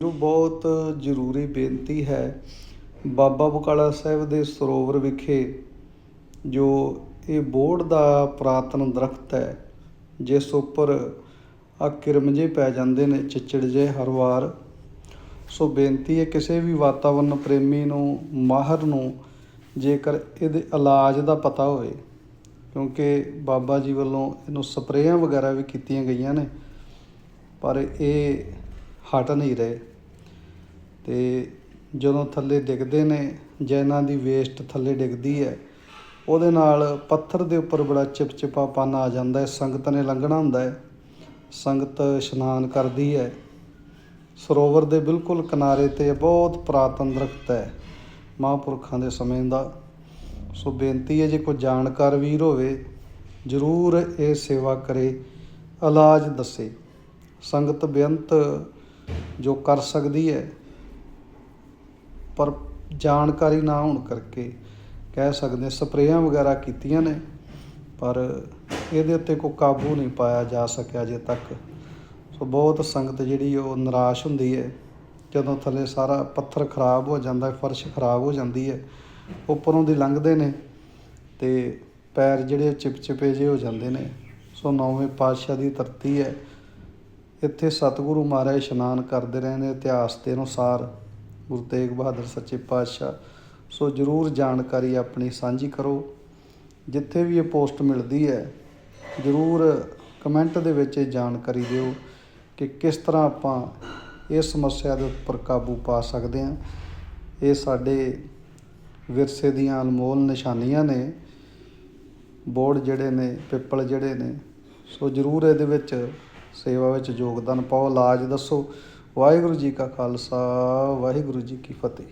ਜੋ ਬਹੁਤ ਜ਼ਰੂਰੀ ਬੇਨਤੀ ਹੈ, ਬਾਬਾ ਬਕਾਲਾ ਸਾਹਿਬ ਦੇ ਸਰੋਵਰ ਵਿਖੇ ਜੋ ਇਹ ਬੋਹੜ ਦਾ ਪੁਰਾਤਨ ਦਰਖਤ ਹੈ, ਜਿਸ ਉੱਪਰ ਆ ਕਿਰਮਜੇ ਪੈ ਜਾਂਦੇ ਨੇ ਚਿੱਚੜ ਜੇ ਹਰ ਵਾਰ। ਸੋ ਬੇਨਤੀ ਹੈ ਕਿਸੇ ਵੀ ਵਾਤਾਵਰਨ ਪ੍ਰੇਮੀ ਨੂੰ, ਮਾਹਰ ਨੂੰ, ਜੇਕਰ ਇਹਦੇ ਇਲਾਜ ਦਾ ਪਤਾ ਹੋਵੇ, ਕਿਉਂਕਿ ਬਾਬਾ ਜੀ ਵੱਲੋਂ ਇਹਨੂੰ ਸਪਰੇਆਂ ਵਗੈਰਾ ਵੀ ਕੀਤੀਆਂ ਗਈਆਂ ਨੇ, ਪਰ ਇਹ ਹਟ ਨਹੀਂ ਰਹੇ। ਅਤੇ ਜਦੋਂ ਥੱਲੇ ਡਿੱਗਦੇ ਨੇ ਜਾਂ ਇਹਨਾਂ ਦੀ ਵੇਸਟ ਥੱਲੇ ਡਿੱਗਦੀ ਹੈ, ਉਹਦੇ ਨਾਲ ਪੱਥਰ ਦੇ ਉੱਪਰ ਬੜਾ ਚਿਪਚਿਪਾਪਨ ਆ ਜਾਂਦਾ ਹੈ। ਸੰਗਤ ਨੇ ਲੰਘਣਾ ਹੁੰਦਾ ਹੈ। ਸੰਗਤ ਇਸ਼ਨਾਨ ਕਰਦੀ ਹੈ। ਸਰੋਵਰ ਦੇ ਬਿਲਕੁਲ ਕਿਨਾਰੇ ਤੇ ਬਹੁਤ ਪੁਰਾਤਨ ਦਰਖਤ ਹੈ। ਮਹਾਂਪੁਰਖਾਂ ਦੇ ਸਮੇਂ ਦਾ। ਸੋ ਬੇਨਤੀ ਹੈ, ਜੇ ਕੋਈ ਜਾਣਕਾਰ ਵੀਰ ਹੋਵੇ, ਜ਼ਰੂਰ ਇਹ ਸੇਵਾ ਕਰੇ। ਇਲਾਜ ਦੱਸੇ। ਸੰਗਤ ਬੇਅੰਤ ਜੋ ਕਰ ਸਕਦੀ ਹੈ, ਪਰ ਜਾਣਕਾਰੀ ਨਾ ਹੋਣ ਕਰਕੇ ਕਹਿ ਸਕਦੇ ਸਪਰੇਆਂ ਵਗੈਰਾ ਕੀਤੀਆਂ ਨੇ, ਪਰ ਇਹਦੇ ਉੱਤੇ ਕੋਈ ਕਾਬੂ ਨਹੀਂ ਪਾਇਆ ਜਾ ਸਕਿਆ ਅਜੇ ਤੱਕ। ਸੋ ਬਹੁਤ ਸੰਗਤ ਜਿਹੜੀ ਉਹ ਨਿਰਾਸ਼ ਹੁੰਦੀ ਹੈ, ਜਦੋਂ ਥੱਲੇ ਸਾਰਾ ਪੱਥਰ ਖਰਾਬ ਹੋ ਜਾਂਦਾ, ਫਰਸ਼ ਖਰਾਬ ਹੋ ਜਾਂਦੀ ਹੈ, ਉੱਪਰੋਂ ਦੀ ਲੰਘਦੇ ਨੇ ਤੇ ਪੈਰ ਜਿਹੜੇ ਚਿਪਚਿਪੇ ਜਿਹੇ ਹੋ ਜਾਂਦੇ ਨੇ। ਸੋ ਨੌਵੇਂ ਪਾਤਸ਼ਾਹ ਦੀ ਧਰਤੀ ਹੈ ਇੱਥੇ ਸਤਿਗੁਰੂ ਮਹਾਰਾਜ ਇਸ਼ਨਾਨ ਕਰਦੇ ਰਹੇ ਨੇ ਇਤਿਹਾਸ ਦੇ ਅਨੁਸਾਰ ਗੁਰੂ ਤੇਗ ਬਹਾਦਰ ਸੱਚੇ ਪਾਤਸ਼ਾਹ। ਸੋ ਜਰੂਰ ਜਾਣਕਾਰੀ ਆਪਣੀ ਸਾਂਝੀ ਕਰੋ। ਜਿੱਥੇ ਵੀ ਇਹ ਪੋਸਟ ਮਿਲਦੀ ਹੈ, ਜਰੂਰ ਕਮੈਂਟ ਦੇ ਵਿੱਚ ਇਹ ਜਾਣਕਾਰੀ ਦਿਓ ਕਿ ਕਿਸ ਤਰ੍ਹਾਂ ਆਪਾਂ ਇਸ ਸਮੱਸਿਆ ਦੇ ਉੱਪਰ ਕਾਬੂ ਪਾ ਸਕਦੇ ਹਾਂ। ਇਹ ਸਾਡੇ ਵਿਰਸੇ ਦੀਆਂ ਅਨਮੋਲ ਨਿਸ਼ਾਨੀਆਂ ਨੇ। ਬੋਰਡ ਜਿਹੜੇ ਨੇ, ਪਿੱਪਲ ਜਿਹੜੇ ਨੇ। ਸੋ ਜਰੂਰ ਇਹਦੇ ਵਿੱਚ ਸੇਵਾ ਵਿੱਚ ਯੋਗਦਾਨ ਪਾਓ ਇਲਾਜ ਦੱਸੋ। ਵਾਹਿਗੁਰੂ ਜੀ ਕਾ ਖਾਲਸਾ ਵਾਹਿਗੁਰੂ ਜੀ ਕੀ ਫਤਿਹ।